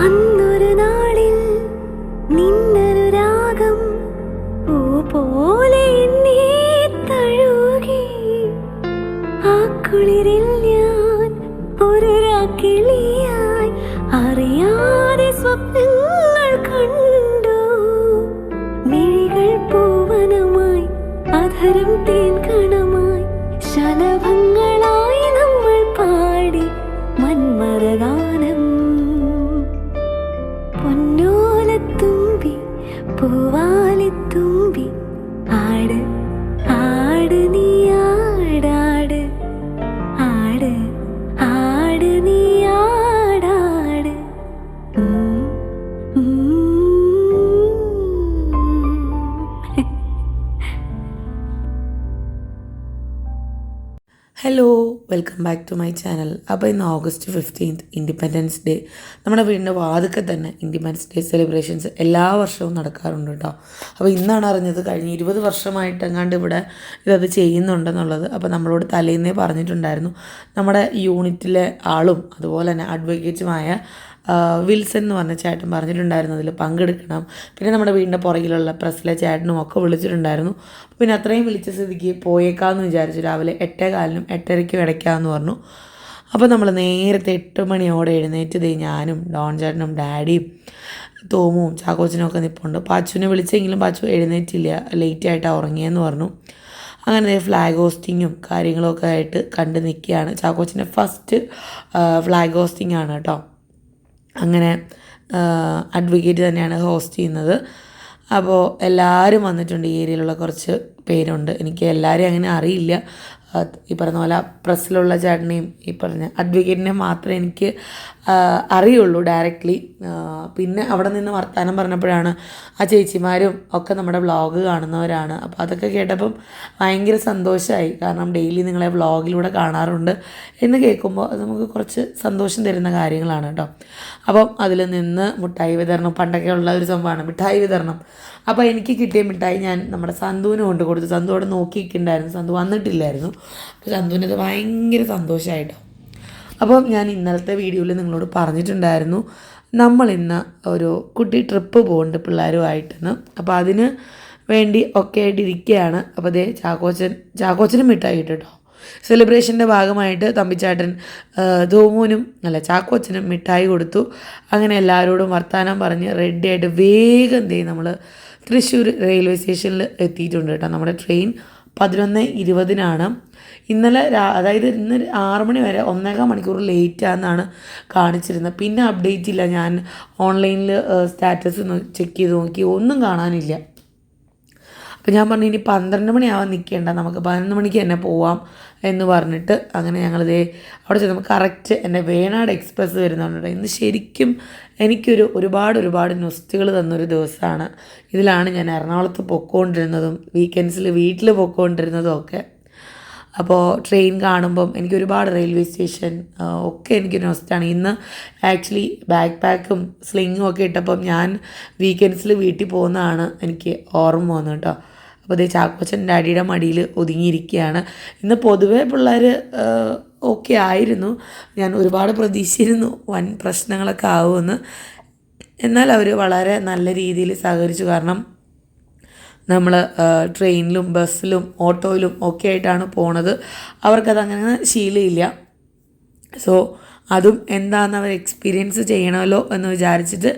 One welcome back to my channel അപ്പോൾ ഇന്ന് August fifteenth independence day നമ്മുടെ വീടിന്റെ വാതുക്കെ തന്നെ ഇൻഡിപെൻഡൻസ് ഡേ സെലിബ്രേഷൻസ് എല്ലാ വർഷവും നടക്കാറുണ്ട് കേട്ടോ അപ്പോൾ ഇന്നാണ് അറിഞ്ഞത് കഴിഞ്ഞ ഇരുപത് വർഷമായിട്ട് എങ്ങാണ്ട് ഇവിടെ ഇതത് ചെയ്യുന്നുണ്ടെന്നുള്ളത്. അപ്പോൾ നമ്മളോട് തലേന്നേ പറഞ്ഞിട്ടുണ്ടായിരുന്നു. നമ്മുടെ യൂണിറ്റിലെ ആളും അതുപോലെ തന്നെ അഡ്വക്കേറ്റുമായ വിൽസൺ എന്ന് പറഞ്ഞ ചേട്ടൻ പറഞ്ഞിട്ടുണ്ടായിരുന്നു അതിൽ പങ്കെടുക്കണം. പിന്നെ നമ്മുടെ വീടിന്റെ പുറകിലുള്ള പ്രസ്സിലെ ചേട്ടനും ഒക്കെ വിളിച്ചിട്ടുണ്ടായിരുന്നു. പിന്നെ അത്രയും വിളിച്ച സ്ഥിതിക്ക് പോയേക്കാമെന്ന് വിചാരിച്ചു. രാവിലെ എട്ടേ കാലിനും എട്ടരയ്ക്കും ഇടയ്ക്കാമെന്ന് പറഞ്ഞു. അപ്പോൾ നമ്മൾ നേരത്തെ എട്ട് മണിയോടെ എഴുന്നേറ്റ് ദേ ഞാനും ഡോൺ ചേട്ടനും ഡാഡിയും തോമും ചാക്കോച്ചനും ഒക്കെ നിൽപ്പുണ്ട് പാച്ചുവിനെ വിളിച്ചെങ്കിലും പാച്ചു എഴുന്നേറ്റില്ല. ലേറ്റായിട്ടാണ് ഉറങ്ങിയെന്ന് പറഞ്ഞു. അങ്ങനെ ഫ്ലാഗ് ഹോസ്റ്റിങ്ങും കാര്യങ്ങളൊക്കെ ആയിട്ട് കണ്ട് നിൽക്കുകയാണ് ചാക്കോച്ചിന്റെ ഫസ്റ്റ് ഫ്ലാഗ് ഹോസ്റ്റിംഗ് ആണ് കേട്ടോ. അങ്ങനെ അഡ്വക്കേറ്റ് തന്നെയാണ് ഹോസ്റ്റ് ചെയ്യുന്നത്. അപ്പോൾ എല്ലാവരും വന്നിട്ടുണ്ട് ഈ ഏരിയയിലുള്ള കുറച്ച് പേരുണ്ട്. എനിക്ക് എല്ലാവരെയും അങ്ങനെ അറിയില്ല. ഈ പറഞ്ഞ പോലെ പ്രസ്സിലുള്ള ചേട്ടനെയും ഈ പറഞ്ഞ അഡ്വക്കേറ്റിനെ മാത്രമേ എനിക്ക് അറിയുള്ളൂ ഡയറക്റ്റ്ലി പിന്നെ അവിടെ നിന്ന് വർത്തമാനം പറഞ്ഞപ്പോഴാണ് ആ ചേച്ചിമാരും ഒക്കെ നമ്മുടെ വ്ളോഗ് കാണുന്നവരാണ്. അപ്പോൾ അതൊക്കെ കേട്ടപ്പം ഭയങ്കര സന്തോഷമായി കാരണം ഡെയിലി നിങ്ങളെ വ്ളോഗിലൂടെ കാണാറുണ്ട് എന്ന് കേൾക്കുമ്പോൾ അത് നമുക്ക് കുറച്ച് സന്തോഷം തരുന്ന കാര്യങ്ങളാണ് കേട്ടോ. അപ്പം അതിൽ നിന്ന് മിഠായി വിതരണം പണ്ടൊക്കെ ഉള്ള ഒരു സംഭവമാണ് മിഠായി വിതരണം. അപ്പോൾ എനിക്ക് കിട്ടിയ മിഠായി ഞാൻ നമ്മുടെ സന്തുവിന് കൊണ്ട് കൊടുത്തു. സന്തു അവിടെ നോക്കിയിട്ടുണ്ടായിരുന്നു. സന്തു വന്നിട്ടില്ലായിരുന്നു. അപ്പോൾ സന്തുവിന് അത് ഭയങ്കര സന്തോഷമായിട്ടോ അപ്പം ഞാൻ ഇന്നലത്തെ വീഡിയോയിൽ നിങ്ങളോട് പറഞ്ഞിട്ടുണ്ടായിരുന്നു നമ്മൾ ഇന്ന് ഒരു കുട്ടി ട്രിപ്പ് പോകുന്നുണ്ട് പിള്ളേരുമായിട്ടെന്ന്. അപ്പോൾ അതിന് വേണ്ടി ഒക്കെ ആയിട്ട് ഇരിക്കുകയാണ് അപ്പോൾ അതേ ചാക്കോച്ചൻ ചാക്കോച്ചനും മിഠായി കിട്ടോ സെലിബ്രേഷന്റെ ഭാഗമായിട്ട് തമ്പിച്ചാട്ടൻ ധോമുവിനും അല്ല ചാക്കോച്ചനും മിഠായി കൊടുത്തു. അങ്ങനെ എല്ലാവരോടും വർത്തമാനം പറഞ്ഞ് റെഡിയായിട്ട് വേഗം ദേ നമ്മൾ തൃശ്ശൂർ റെയിൽവേ സ്റ്റേഷനിൽ എത്തിയിട്ടുണ്ട് കേട്ടോ. നമ്മുടെ ട്രെയിൻ പതിനൊന്ന് ഇരുപതിനാണ്. ഇന്നലെ അതായത് ഇന്ന് ആറ് മണി വരെ ഒന്നേകാൽ മണിക്കൂർ ലേറ്റ് ആണെന്നാണ് കാണിച്ചിരുന്നത്. പിന്നെ അപ്ഡേറ്റ് ഇല്ല. ഞാൻ ഓൺലൈനിൽ സ്റ്റാറ്റസ് ചെക്ക് ചെയ്ത് നോക്കി. ഒന്നും കാണാനില്ല. അപ്പോൾ ഞാൻ പറഞ്ഞു ഇനി പന്ത്രണ്ട് മണിയാവാൻ നിൽക്കേണ്ട നമുക്ക് പതിനൊന്ന് മണിക്ക് തന്നെ പോവാം എന്ന് പറഞ്ഞിട്ട് അങ്ങനെ ഞങ്ങളിതേ അവിടെ ചെന്നപ്പോൾ കറക്റ്റ് എന്റെ വേണാട് എക്സ്പ്രസ് വരുന്നുണ്ട് ഇന്ന് ശരിക്കും എനിക്കൊരു ഒരുപാട് ഒരുപാട് നൊസ്റ്റുകൾ തന്നൊരു ദിവസമാണ്. ഇതിലാണ് ഞാൻ എറണാകുളത്ത് പൊക്കോണ്ടിരുന്നതും വീക്കെൻഡ്സിൽ വീട്ടിൽ പൊക്കോണ്ടിരുന്നതും ഒക്കെ. അപ്പോൾ ട്രെയിൻ കാണുമ്പം എനിക്ക് ഒരുപാട് റെയിൽവേ സ്റ്റേഷൻ ഒക്കെ എനിക്ക് നൊസ്റ്റാണ് ഇന്ന് ആക്ച്വലി ബാക്ക് പാക്കും സ്ലിങ്ങും ഒക്കെ ഇട്ടപ്പം ഞാൻ വീക്കെൻഡ്സിൽ വീട്ടിൽ പോകുന്നതാണ് എനിക്ക് ഓർമ്മ വന്നു കേട്ടോ. അപ്പോൾ അതേ ചാക്കോച്ചൻ ഡാഡിയുടെ മടിയിൽ ഒതുങ്ങിയിരിക്കുകയാണ്. ഇന്ന് പൊതുവേ പിള്ളേർ ഓക്കെ ആയിരുന്നു. ഞാൻ ഒരുപാട് പ്രതീക്ഷിച്ചിരുന്നു വൻ പ്രശ്നങ്ങളൊക്കെ ആവുമെന്ന്. എന്നാൽ അവർ വളരെ നല്ല രീതിയിൽ സഹകരിച്ചു. കാരണം നമ്മൾ ട്രെയിനിലും ബസ്സിലും ഓട്ടോയിലും ഒക്കെ ആയിട്ടാണ് പോണത്. അവർക്കത് അങ്ങനെ ശീലമില്ല സോ അതും എന്താണെന്ന് അവർ എക്സ്പീരിയൻസ് ചെയ്യണമല്ലോ എന്ന് വിചാരിച്ചിട്ട്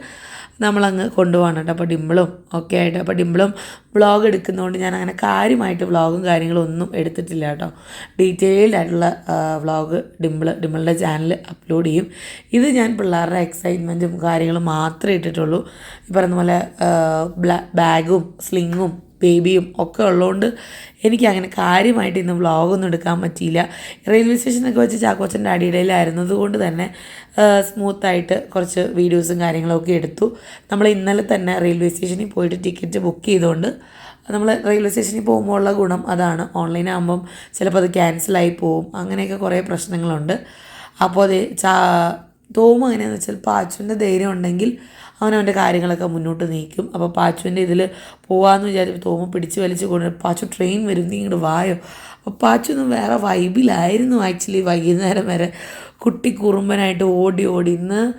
നമ്മളങ്ങ് കൊണ്ടുപോകണം കേട്ടോ. അപ്പോൾ ഡിമ്പിളും ഒക്കെ ആയിട്ട് അപ്പോൾ ഡിമ്പിളും വ്ളോഗ് എടുക്കുന്നതുകൊണ്ട് ഞാൻ അങ്ങനെ കാര്യമായിട്ട് വ്ളോഗും കാര്യങ്ങളും ഒന്നും എടുത്തിട്ടില്ല കേട്ടോ. ഡീറ്റെയിൽഡ് ആയിട്ടുള്ള വ്ളോഗ് ഡിമ്പിൾ ഡിമ്പിളിന്റെ ചാനൽ അപ്ലോഡ് ചെയ്യും. ഇത് ഞാൻ പിള്ളേരുടെ എക്സൈറ്റ്മെന്റും കാര്യങ്ങളും മാത്രമേ ഇട്ടിട്ടുള്ളൂ. ഈ പറഞ്ഞ പോലെ ബാഗും സ്ലിങ്ങും ബേബിയും ഒക്കെ ഉള്ളതുകൊണ്ട് എനിക്ക് അങ്ങനെ കാര്യമായിട്ട് ഇന്ന് വ്ളോഗൊന്നും എടുക്കാൻ പറ്റിയില്ല. റെയിൽവേ സ്റ്റേഷനൊക്കെ വെച്ച് ചാക്കോച്ചന്റെ അടിയിടയിലായിരുന്നത് കൊണ്ട് തന്നെ സ്മൂത്തായിട്ട് കുറച്ച് വീഡിയോസും കാര്യങ്ങളൊക്കെ എടുത്തു. നമ്മൾ ഇന്നലെ തന്നെ റെയിൽവേ സ്റ്റേഷനിൽ പോയിട്ട് ടിക്കറ്റ് ബുക്ക് ചെയ്തുകൊണ്ട് നമ്മൾ റെയിൽവേ സ്റ്റേഷനിൽ പോകുമ്പോൾ ഉള്ള ഗുണം അതാണ്. ഓൺലൈൻ ആകുമ്പം ചിലപ്പോൾ അത് ക്യാൻസലായി പോവും. അങ്ങനെയൊക്കെ കുറേ പ്രശ്നങ്ങളുണ്ട്. അപ്പോൾ അത് ചാ തോമും എങ്ങനെയാണെന്ന് വെച്ചാൽ പാച്ചുവിന്റെ ധൈര്യം ഉണ്ടെങ്കിൽ അവൻ അവന്റെ കാര്യങ്ങളൊക്കെ മുന്നോട്ട് നീക്കും. അപ്പോൾ പാച്ചുവിന്റെ ഇതിൽ പോവാമെന്ന് വിചാരിച്ച് തോമ പിടിച്ച് വലിച്ച് കൊണ്ട് പാച്ചു ട്രെയിൻ വരും. നീ ഇങ്ങോട്ട് വായോ? അപ്പോൾ പാച്ചു ഒന്നും വേറെ വൈബിലായിരുന്നു ആക്ച്വലി വൈകുന്നേരം വരെ. കുട്ടി കുറുമ്പനായിട്ട് ഓടി ഓടി. ഇന്ന്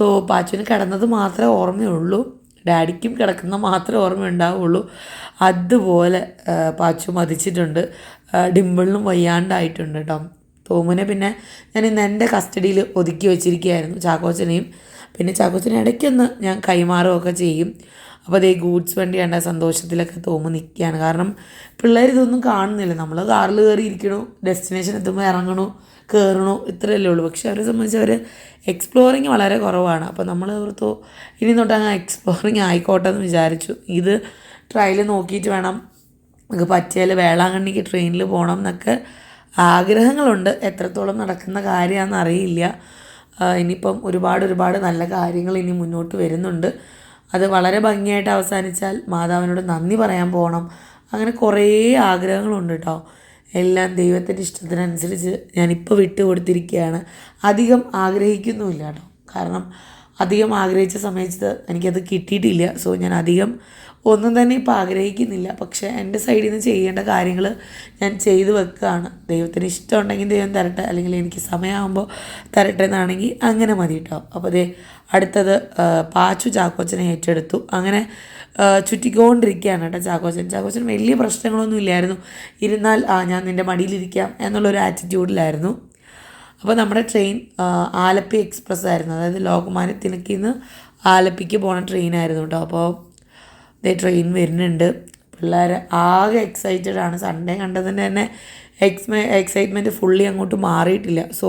തോ പാച്ചുവിന് കിടന്നത് മാത്രമേ ഓർമ്മയുള്ളൂ. ഡാഡിക്കും കിടക്കുന്ന മാത്രമേ ഓർമ്മയുണ്ടാവുള്ളൂ. അതുപോലെ പാച്ചു മതിച്ചിട്ടുണ്ട്. ഡിമ്പിളിനും വയ്യാണ്ടായിട്ടുണ്ട് കേട്ടോ. തോമുനെ പിന്നെ ഞാൻ ഇന്ന് എന്റെ കസ്റ്റഡിയിൽ ഒതുക്കി വെച്ചിരിക്കുകയായിരുന്നു ചാക്കോച്ചനെയും. പിന്നെ ചാക്കോച്ചനെ ഇടയ്ക്കൊന്ന് ഞാൻ കൈമാറുകയൊക്കെ ചെയ്യും. അപ്പോൾ അതേ ഗൂഡ്സ് വണ്ടി കണ്ട സന്തോഷത്തിലൊക്കെ തോമു നിൽക്കുകയാണ്. കാരണം പിള്ളേർ ഇതൊന്നും കാണുന്നില്ല. നമ്മൾ കാറിൽ കയറി ഇരിക്കണു ഡെസ്റ്റിനേഷൻ എത്തുമ്പോൾ ഇറങ്ങണു കയറണു ഇത്രയല്ലേ ഉള്ളൂ. പക്ഷെ അവരെ സംബന്ധിച്ച് അവർ എക്സ്പ്ലോറിങ് വളരെ കുറവാണ്. അപ്പോൾ നമ്മൾ ഓർത്തു ഇനി തൊട്ട് അങ്ങ് എക്സ്പ്ലോറിങ് ആയിക്കോട്ടെ എന്ന് വിചാരിച്ചു. ഇത് ട്രയൽ നോക്കിയിട്ട് വേണം. നമുക്ക് പറ്റിയാൽ വേളാങ്കണ്ണിക്ക് ട്രെയിനിൽ പോകണം എന്നൊക്കെ ആഗ്രഹങ്ങളുണ്ട്. എത്രത്തോളം നടക്കുന്ന കാര്യമാണെന്ന് അറിയില്ല. ഇനിയിപ്പം ഒരുപാട് ഒരുപാട് നല്ല കാര്യങ്ങൾ ഇനി മുന്നോട്ട് വരുന്നുണ്ട്. അത് വളരെ ഭംഗിയായിട്ട് അവസാനിച്ചാൽ മാതാവിനോട് നന്ദി പറയാൻ പോകണം അങ്ങനെ കുറേ ആഗ്രഹങ്ങളുണ്ട് കേട്ടോ. എല്ലാം ദൈവത്തിന്റെ ഇഷ്ടത്തിനനുസരിച്ച് ഞാനിപ്പോൾ വിട്ടുകൊടുത്തിരിക്കുകയാണ്. അധികം ആഗ്രഹിക്കുന്നുമില്ല കേട്ടോ. കാരണം അധികം ആഗ്രഹിച്ച സമയത്ത് എനിക്കത് കിട്ടിയിട്ടില്ല. സോ ഞാൻ അധികം ഒന്നും തന്നെ ഇപ്പോൾ ആഗ്രഹിക്കുന്നില്ല. പക്ഷേ എന്റെ സൈഡിൽ നിന്ന് ചെയ്യേണ്ട കാര്യങ്ങൾ ഞാൻ ചെയ്തു വെക്കുകയാണ്. ദൈവത്തിന് ഇഷ്ടമുണ്ടെങ്കിൽ ദൈവം തരട്ടെ അല്ലെങ്കിൽ എനിക്ക് സമയമാകുമ്പോൾ തരട്ടെ എന്നാണെങ്കിൽ അങ്ങനെ മതി കേട്ടോ അപ്പോൾ അതേ അടുത്തത് പാച്ചു ചാക്കോച്ചനെ ഏറ്റെടുത്തു. അങ്ങനെ ചുറ്റിക്കൊണ്ടിരിക്കുകയാണ് കേട്ടോ ചാക്കോച്ചൻ. ചാക്കോച്ചൻ വലിയ പ്രശ്നങ്ങളൊന്നും ഇല്ലായിരുന്നു. ഇരുന്നാൽ ആ ഞാൻ നിന്റെ മടിയിലിരിക്കാം എന്നുള്ളൊരു ആറ്റിറ്റ്യൂഡിലായിരുന്നു അപ്പോൾ നമ്മുടെ ട്രെയിൻ ആലപ്പി എക്സ്പ്രസ് ആയിരുന്നു. അതായത് ലോകമാന്യ ആലപ്പിക്ക് പോണ ട്രെയിനായിരുന്നു കേട്ടോ അപ്പോൾ ദേ ട്രെയിൻ വരുന്നുണ്ട്. പിള്ളേർ ആകെ എക്സൈറ്റഡ് ആണ്. സൺഡേ കണ്ടതിന് തന്നെ എക്സ്മെ എക്സൈറ്റ്മെന്റ് ഫുള്ളി അങ്ങോട്ട് മാറിയിട്ടില്ല. സോ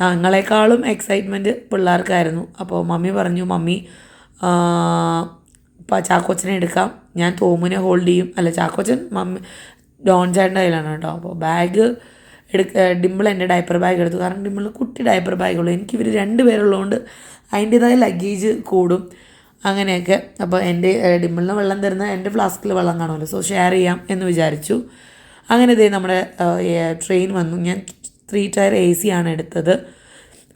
ഞങ്ങളെക്കാളും എക്സൈറ്റ്മെന്റ് പിള്ളേർക്കായിരുന്നു. അപ്പോൾ മമ്മി പറഞ്ഞു മമ്മി ചാക്കോച്ചനെ എടുക്കാം. ഞാൻ തോമുനെ ഹോൾഡ് ചെയ്യും. അല്ല ചാക്കോച്ചൻ മമ്മി ഡോൺ ചേട്ടന്റെ കയ്യിലാണ് കേട്ടോ. അപ്പോൾ ബാഗ് എടുക്ക ഡിമ്പിൾ എന്റെ ഡയപ്പർ ബാഗ് എടുത്തു. കാരണം ഡിമ്പിൾ കുട്ടി ഡയപ്പർ ബാഗുള്ളൂ എനിക്ക് ഇവർ രണ്ട് പേരുള്ളതുകൊണ്ട് അതിന്റേതായ ലഗേജ് കൂടും. അങ്ങനെയൊക്കെ. അപ്പോൾ എന്റെ ഡിമ്പിളിന് വെള്ളം തരുന്ന എന്റെ ഫ്ലാസ്കിൽ വെള്ളം കാണുമല്ലോ. സോ ഷെയർ ചെയ്യാം എന്ന് വിചാരിച്ചു. അങ്ങനെ ഇതേ നമ്മുടെ ട്രെയിൻ വന്നു. ഞാൻ ത്രീ ടയർ എ സി ആണ് എടുത്തത്.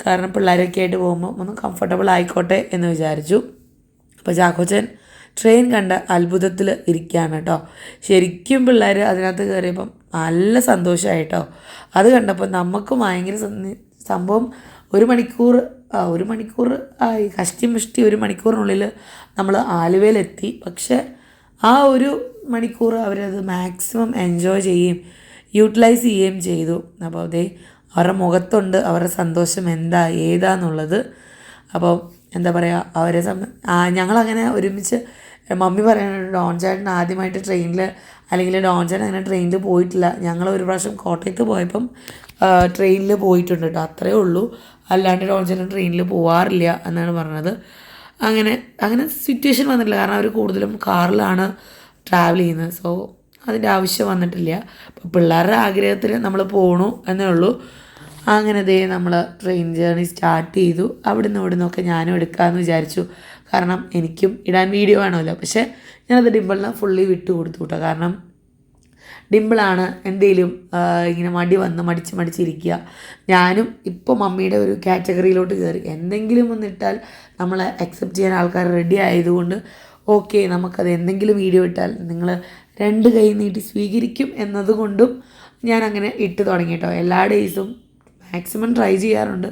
കാരണം പിള്ളേരൊക്കെ ആയിട്ട് പോകുമ്പോൾ ഒന്ന് കംഫർട്ടബിൾ ആയിക്കോട്ടെ എന്ന് വിചാരിച്ചു. അപ്പോൾ ചാക്കോച്ചൻ ട്രെയിൻ കണ്ട അത്ഭുതത്തിൽ ഇരിക്കുകയാണ് കേട്ടോ. ശരിക്കും പിള്ളേർ അതിനകത്ത് കയറിയപ്പം നല്ല സന്തോഷമായിട്ടോ അത് കണ്ടപ്പോൾ നമുക്കും ഭയങ്കര സംഭവം ഒരു മണിക്കൂർ ഒരു മണിക്കൂർ ആയി കഷ്ടി മിഷ്ടി ഒരു മണിക്കൂറിനുള്ളിൽ നമ്മൾ ആലുവയിലെത്തി. പക്ഷേ ആ ഒരു മണിക്കൂർ അവരത് മാക്സിമം എൻജോയ് ചെയ്യുകയും യൂട്ടിലൈസ് ചെയ്യുകയും ചെയ്തു. അപ്പോൾ അതേ അവരുടെ മുഖത്തുണ്ട് അവരുടെ സന്തോഷം എന്താ ഏതാന്നുള്ളത്. അപ്പോൾ എന്താ പറയുക അവരെ ആ, ഞങ്ങളങ്ങനെ ഒരുമിച്ച് മമ്മി പറയുന്നുണ്ട് ഡോൺ ചേട്ടൻ ആദ്യമായിട്ട് ട്രെയിനിൽ അല്ലെങ്കിൽ ഡോൺ ചേട്ടൻ അങ്ങനെ ട്രെയിനിൽ പോയിട്ടില്ല. ഞങ്ങൾ ഒരു പ്രാവശ്യം കോട്ടയത്ത് പോയപ്പം ട്രെയിനിൽ പോയിട്ടുണ്ട് കേട്ടോ അത്രയേ ഉള്ളൂ. അല്ലാണ്ട് ചേട്ടൻ ട്രെയിനിൽ പോവാറില്ല എന്നാണ് പറഞ്ഞത്. അങ്ങനെ അങ്ങനെ സിറ്റുവേഷൻ വന്നിട്ടില്ല. കാരണം അവർ കൂടുതലും കാറിലാണ് ട്രാവൽ ചെയ്യുന്നത്. സോ അതിന്റെ ആവശ്യം വന്നിട്ടില്ല. അപ്പോൾ പിള്ളേരുടെ ആഗ്രഹത്തിൽ നമ്മൾ പോകണു എന്നേ ഉള്ളൂ. അങ്ങനെ ദേ നമ്മൾ ട്രെയിൻ ജേർണി സ്റ്റാർട്ട് ചെയ്തു. അവിടുന്ന് ഇവിടെ നിന്നൊക്കെ ഞാനും എടുക്കാമെന്ന് വിചാരിച്ചു. കാരണം എനിക്കും ഇടാൻ വീഡിയോ വേണമല്ലോ. പക്ഷേ ഞാനത് ഡിമ്പിളിനെ ഫുള്ളി വിട്ടു കൊടുത്തു കേട്ടോ കാരണം ഡിമ്പിളാണ് എന്തെങ്കിലും ഇങ്ങനെ മടി വന്ന് മടിച്ച് മടിച്ചിരിക്കുക. ഞാനും ഇപ്പോൾ മമ്മിയുടെ ഒരു കാറ്റഗറിയിലോട്ട് കയറി എന്തെങ്കിലും ഒന്ന് ഇട്ടാൽ നമ്മളെ അക്സെപ്റ്റ് ചെയ്യാൻ ആൾക്കാർ റെഡി ആയതുകൊണ്ട് ഓക്കെ നമുക്കത് എന്തെങ്കിലും വീഡിയോ ഇട്ടാൽ നിങ്ങൾ രണ്ട് കൈ നീട്ടി സ്വീകരിക്കും എന്നതുകൊണ്ടും ഞാൻ അങ്ങനെ ഇട്ട് തുടങ്ങി കേട്ടോ എല്ലാ ഡേയ്സും മാക്സിമം ട്രൈ ചെയ്യാറുണ്ട്.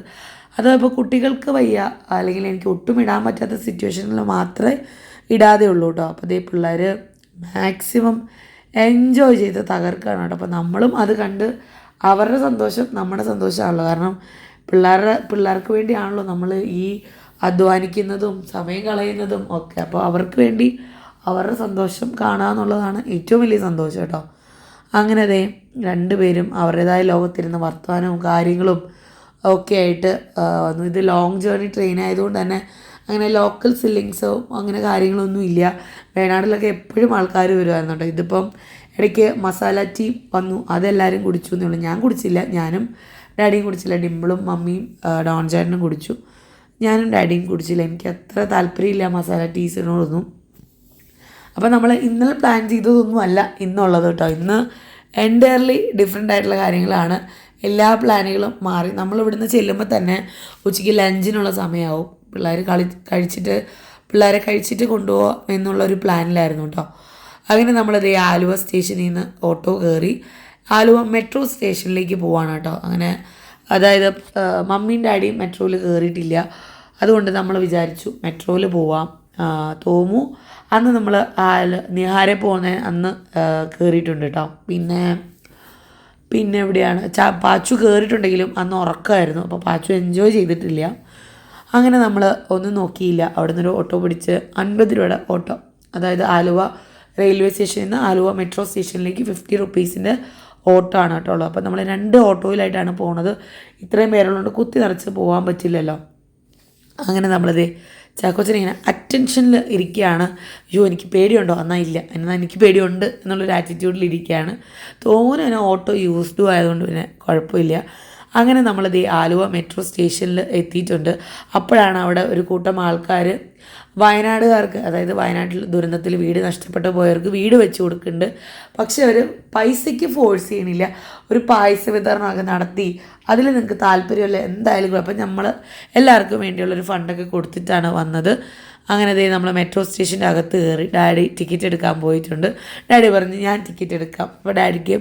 അത് ഇപ്പോൾ കുട്ടികൾക്ക് വയ്യ. അല്ലെങ്കിൽ എനിക്ക് ഒട്ടും ഇടാൻ പറ്റാത്ത സിറ്റുവേഷനിൽ മാത്രമേ ഇടാതെ ഉള്ളൂ കേട്ടോ അപ്പോൾ അതേ പിള്ളേർ മാക്സിമം എൻജോയ് ചെയ്ത് തകർക്കുകയാണ് കേട്ടോ. അപ്പോൾ നമ്മളും അത് കണ്ട് അവരുടെ സന്തോഷം നമ്മുടെ സന്തോഷമാണല്ലോ. കാരണം പിള്ളേരുടെ പിള്ളേർക്ക് വേണ്ടിയാണല്ലോ നമ്മൾ ഈ അധ്വാനിക്കുന്നതും സമയം കളയുന്നതും ഒക്കെ. അപ്പോൾ അവർക്ക് വേണ്ടി അവരുടെ സന്തോഷം കാണുക എന്നുള്ളതാണ് ഏറ്റവും വലിയ സന്തോഷം കേട്ടോ. അങ്ങനെ അതേ രണ്ടുപേരും അവരുടേതായ ലോകത്തിരുന്ന് വർത്തമാനവും കാര്യങ്ങളും ഒക്കെ ആയിട്ട് വന്നു. ഇത് ലോങ് ജേർണി ട്രെയിൻ ആയതുകൊണ്ട് തന്നെ അങ്ങനെ ലോക്കൽ സില്ലിങ്സോ അങ്ങനെ കാര്യങ്ങളൊന്നും ഇല്ല. വയനാട്ടിലൊക്കെ എപ്പോഴും ആൾക്കാർ വരുമായിരുന്നു കേട്ടോ ഇതിപ്പം ഇടയ്ക്ക് മസാല ടീ വന്നു. അതെല്ലാവരും കുടിച്ചു എന്നേ ഉള്ളൂ. ഞാൻ കുടിച്ചില്ല. ഞാനും ഡാഡിയും കുടിച്ചില്ല. ഡിമ്പിളും മമ്മിയും ഡോൺ ചേട്ടനും കുടിച്ചു. ഞാനും ഡാഡിയും കുടിച്ചില്ല. എനിക്ക് അത്ര താല്പര്യമില്ല മസാല ടീസിനോടൊന്നും അപ്പോൾ നമ്മൾ ഇന്നലെ പ്ലാൻ ചെയ്തതൊന്നും അല്ല. ഇന്നുള്ളത് കേട്ടോ. ഇന്ന് എന്റയർലി ഡിഫറെന്റ് ആയിട്ടുള്ള കാര്യങ്ങളാണ്. എല്ലാ പ്ലാനുകളും മാറി. നമ്മൾ ഇവിടുന്ന് ചെല്ലുമ്പോൾ തന്നെ ഉച്ചയ്ക്ക് ലഞ്ചിനുള്ള സമയമാവും പിള്ളേർ കളി കഴിച്ചിട്ട് പിള്ളേരെ കഴിച്ചിട്ട് കൊണ്ടുപോകാം എന്നുള്ളൊരു പ്ലാനിലായിരുന്നു കേട്ടോ അങ്ങനെ നമ്മളത് ആലുവ സ്റ്റേഷനിൽ നിന്ന് ഓട്ടോ കയറി ആലുവ മെട്രോ സ്റ്റേഷനിലേക്ക് പോവാണ് കേട്ടോ അങ്ങനെ അതായത് മമ്മീന്റെ ഡാഡിയും മെട്രോയിൽ കയറിയിട്ടില്ല. അതുകൊണ്ട് നമ്മൾ വിചാരിച്ചു മെട്രോയിൽ പോവാം. തോമു അന്ന് നമ്മൾ നിഹാരെ പോകുന്ന അന്ന് കയറിയിട്ടുണ്ട് കേട്ടോ പിന്നെ പിന്നെ എവിടെയാണ് ചാ പാച്ചു കയറിയിട്ടുണ്ടെങ്കിലും അന്ന് ഉറക്കമായിരുന്നു അപ്പോൾ പാച്ചു എൻജോയ് ചെയ്തിട്ടില്ല. അങ്ങനെ നമ്മൾ ഒന്നും നോക്കിയില്ല. അവിടെ നിന്നൊരു ഓട്ടോ പിടിച്ച് അൻപത് രൂപയുടെ ഓട്ടോ. അതായത് ആലുവ റെയിൽവേ സ്റ്റേഷനിൽ നിന്ന് ആലുവ മെട്രോ സ്റ്റേഷനിലേക്ക് ഫിഫ്റ്റി റുപ്പീസിന്റെ ഓട്ടോ ആണ് കേട്ടോ ഉള്ളത്. അപ്പോൾ നമ്മൾ രണ്ട് ഓട്ടോയിലായിട്ടാണ് പോകുന്നത് ഇത്രയും പേരുള്ളതുകൊണ്ട് കുത്തി നിറച്ച് പോകാൻ പറ്റില്ലല്ലോ. അങ്ങനെ നമ്മളത് ചാക്കോച്ചൻ ഇങ്ങനെ അറ്റൻഷനിൽ ഇരിക്കുകയാണ്. അയ്യോ എനിക്ക് പേടിയുണ്ടോ? എന്നാൽ ഇല്ല. എന്നാൽ എനിക്ക് പേടിയുണ്ട് എന്നുള്ളൊരു ആറ്റിറ്റ്യൂഡിൽ ഇരിക്കുകയാണ്. തോന്നുന്നു തന്നെ ഓട്ടോ യൂസ്ഡു ആയതുകൊണ്ട് പിന്നെ കുഴപ്പമില്ല. അങ്ങനെ നമ്മളത് ആലുവ മെട്രോ സ്റ്റേഷനിൽ എത്തിയിട്ടുണ്ട്. അപ്പോഴാണ് അവിടെ ഒരു കൂട്ടം ആൾക്കാർ വയനാടുകാർക്ക് അതായത് വയനാട്ടിൽ ദുരന്തത്തിൽ വീട് നഷ്ടപ്പെട്ടു പോയവർക്ക് വീട് വെച്ച് കൊടുക്കുന്നുണ്ട്. പക്ഷെ അവർ പൈസയ്ക്ക് ഫോഴ്സ് ചെയ്യണില്ല. ഒരു പായസ വിതരണമൊക്കെ നടത്തി. അതിൽ നിങ്ങൾക്ക് താല്പര്യമില്ല എന്തായാലും അപ്പം നമ്മൾ എല്ലാവർക്കും വേണ്ടിയുള്ളൊരു ഫണ്ടൊക്കെ കൊടുത്തിട്ടാണ് വന്നത്. അങ്ങനെ ദേ നമ്മൾ മെട്രോ സ്റ്റേഷന്റെ അകത്ത് കയറി ഡാഡി ടിക്കറ്റ് എടുക്കാൻ പോയിട്ടുണ്ട്. ഡാഡി പറഞ്ഞു ഞാൻ ടിക്കറ്റ് എടുക്കാം. അപ്പോൾ ഡാഡിക്ക്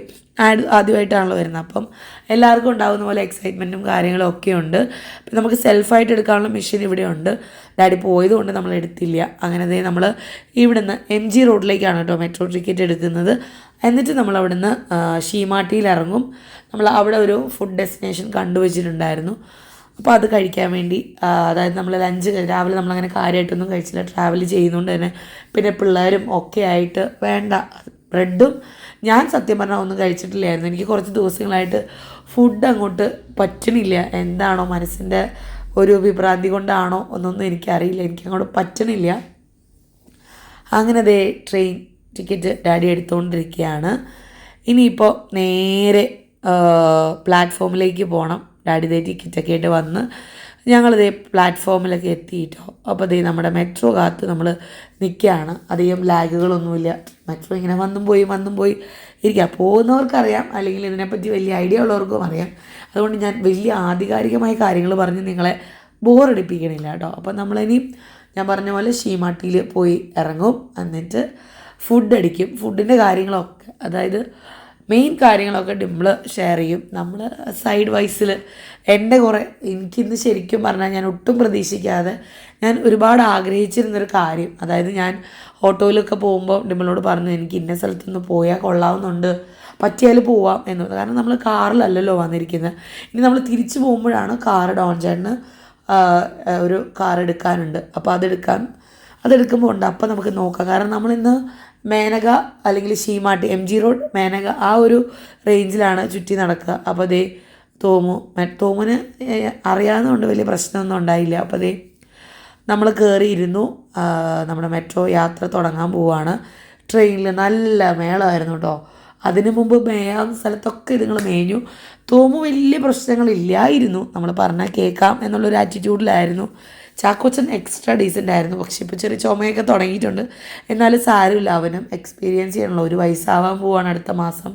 ആഡ് ആദ്യമായിട്ടാണല്ലോ വരുന്നത്. അപ്പം എല്ലാവർക്കും ഉണ്ടാകുന്ന പോലെ എക്സൈറ്റ്മെന്റും കാര്യങ്ങളും ഒക്കെ ഉണ്ട്. അപ്പം നമുക്ക് സെൽഫായിട്ട് എടുക്കാനുള്ള മെഷീൻ ഇവിടെ ഉണ്ട്. ഡാഡി പോയതുകൊണ്ട് നമ്മൾ എടുത്തില്ല. അങ്ങനെ ദേ നമ്മൾ ഇവിടുന്ന് എം ജി റോഡിലേക്കാണ് കേട്ടോ മെട്രോ ടിക്കറ്റ് എടുക്കുന്നത്. എന്നിട്ട് നമ്മൾ അവിടുന്ന് ഷീമാട്ടിയിൽ ഇറങ്ങും. നമ്മൾ അവിടെ ഒരു ഫുഡ് ഡെസ്റ്റിനേഷൻ കണ്ടുവച്ചിട്ടുണ്ടായിരുന്നു. അപ്പോൾ അത് കഴിക്കാൻ വേണ്ടി അതായത് നമ്മൾ ലഞ്ച് രാവിലെ നമ്മളങ്ങനെ കാര്യമായിട്ടൊന്നും കഴിച്ചില്ല. ട്രാവൽ ചെയ്യുന്നതുകൊണ്ട് തന്നെ പിന്നെ പിള്ളേരും ഒക്കെ ആയിട്ട് വേണ്ട. ബ്രെഡും ഞാൻ സത്യം പറഞ്ഞാൽ ഒന്നും കഴിച്ചിട്ടില്ലായിരുന്നു. എനിക്ക് കുറച്ച് ദിവസങ്ങളായിട്ട് ഫുഡ് അങ്ങോട്ട് പറ്റണില്ല. എന്താണോ മനസ്സിന്റെ ഒരു വിഭ്രാന്തി കൊണ്ടാണോ ഒന്നൊന്നും എനിക്കറിയില്ല. എനിക്ക് അങ്ങോട്ട് പറ്റണില്ല. അങ്ങനെ ദേ ട്രെയിൻ ടിക്കറ്റ് ഡാഡി എടുത്തുകൊണ്ടിരിക്കുകയാണ് ഇനിയിപ്പോൾ നേരെ പ്ലാറ്റ്ഫോമിലേക്ക് പോകണം ഡാഡി ദേ ടിക്കറ്റൊക്കെ ആയിട്ട് വന്ന് ഞങ്ങളിതേ പ്ലാറ്റ്ഫോമിലൊക്കെ എത്തിയിട്ടോ. അപ്പോൾ ദേ നമ്മുടെ മെട്രോ കാത്ത് നമ്മൾ നിൽക്കുകയാണ് അധികം ലാഗുകളൊന്നുമില്ല. മെട്രോ ഇങ്ങനെ വന്നും പോയി വന്നും പോയി ഇരിക്കുക പോകുന്നവർക്കറിയാം. അല്ലെങ്കിൽ ഇതിനെപ്പറ്റി വലിയ ഐഡിയ ഉള്ളവർക്കും അറിയാം. അതുകൊണ്ട് ഞാൻ വലിയ ആധികാരികമായ കാര്യങ്ങൾ പറഞ്ഞ് നിങ്ങളെ ബോറടിപ്പിക്കണില്ല കേട്ടോ. അപ്പോൾ നമ്മളിനി ഞാൻ പറഞ്ഞ പോലെ ഷീമാട്ടിയിൽ പോയി ഇറങ്ങും. എന്നിട്ട് ഫുഡ് അടിക്കും. ഫുഡിന്റെ കാര്യങ്ങളൊക്കെ. അതായത് മെയിൻ കാര്യങ്ങളൊക്കെ ഡിമ്പിൾ ഷെയർ ചെയ്യും. നമ്മൾ സൈഡ് വൈസിൽ എന്റെ കുറേ എനിക്കിന്ന് ശരിക്കും പറഞ്ഞാൽ ഞാൻ ഒട്ടും പ്രതീക്ഷിക്കാതെ ഞാൻ ഒരുപാട് ആഗ്രഹിച്ചിരുന്നൊരു കാര്യം. അതായത് ഞാൻ ഓട്ടോയിലൊക്കെ പോകുമ്പോൾ ഡിമ്പിളിനോട് പറഞ്ഞു എനിക്ക് ഇന്ന സ്ഥലത്തൊന്ന് പോയാൽ കൊള്ളാവുന്നുണ്ട്. പറ്റിയാൽ പോവാം എന്നുള്ളത്. കാരണം നമ്മൾ കാറിലല്ലല്ലോ വന്നിരിക്കുന്നത് ഇനി നമ്മൾ തിരിച്ചു പോകുമ്പോഴാണ് കാറ് ഡോൺ ചേട്ടന് ഒരു കാർ എടുക്കാനുണ്ട്. അപ്പോൾ അതെടുക്കാൻ അതെടുക്കുമ്പോൾ ഉണ്ട്. അപ്പോൾ നമുക്ക് നോക്കാം. കാരണം നമ്മളിന്ന് മേനക അല്ലെങ്കിൽ Seematti M G road Menaka ആ ഒരു റേഞ്ചിലാണ് ചുറ്റി നടക്കുക. അപ്പോൾ അതേ തോമു തോമുന് അറിയാവുന്നതുകൊണ്ട് വലിയ പ്രശ്നമൊന്നും ഉണ്ടായില്ല. അപ്പോൾ അതേ നമ്മൾ കയറിയിരുന്നു നമ്മുടെ മെട്രോ യാത്ര തുടങ്ങാൻ പോവുകയാണ് ട്രെയിനിൽ നല്ല മേളമായിരുന്നു കേട്ടോ അതിനു മുമ്പ് മേയാവുന്ന സ്ഥലത്തൊക്കെ ഇതുങ്ങൾ മേഞ്ഞു. തോമു വലിയ പ്രശ്നങ്ങളില്ലായിരുന്നു. നമ്മൾ പറഞ്ഞാൽ കേൾക്കാം എന്നുള്ളൊരു ആറ്റിറ്റ്യൂഡിലായിരുന്നു ചാക്കോച്ചൻ എക്സ്ട്രാ ഡീസന്റ് ആയിരുന്നു. പക്ഷേ ഇപ്പോൾ ചെറിയ ചുമയൊക്കെ തുടങ്ങിയിട്ടുണ്ട്. എന്നാലും സാരമില്ല. അവനും എക്സ്പീരിയൻസ് ചെയ്യണമല്ലോ ഒരു വയസ്സാവാൻ പോവാണ് അടുത്ത മാസം.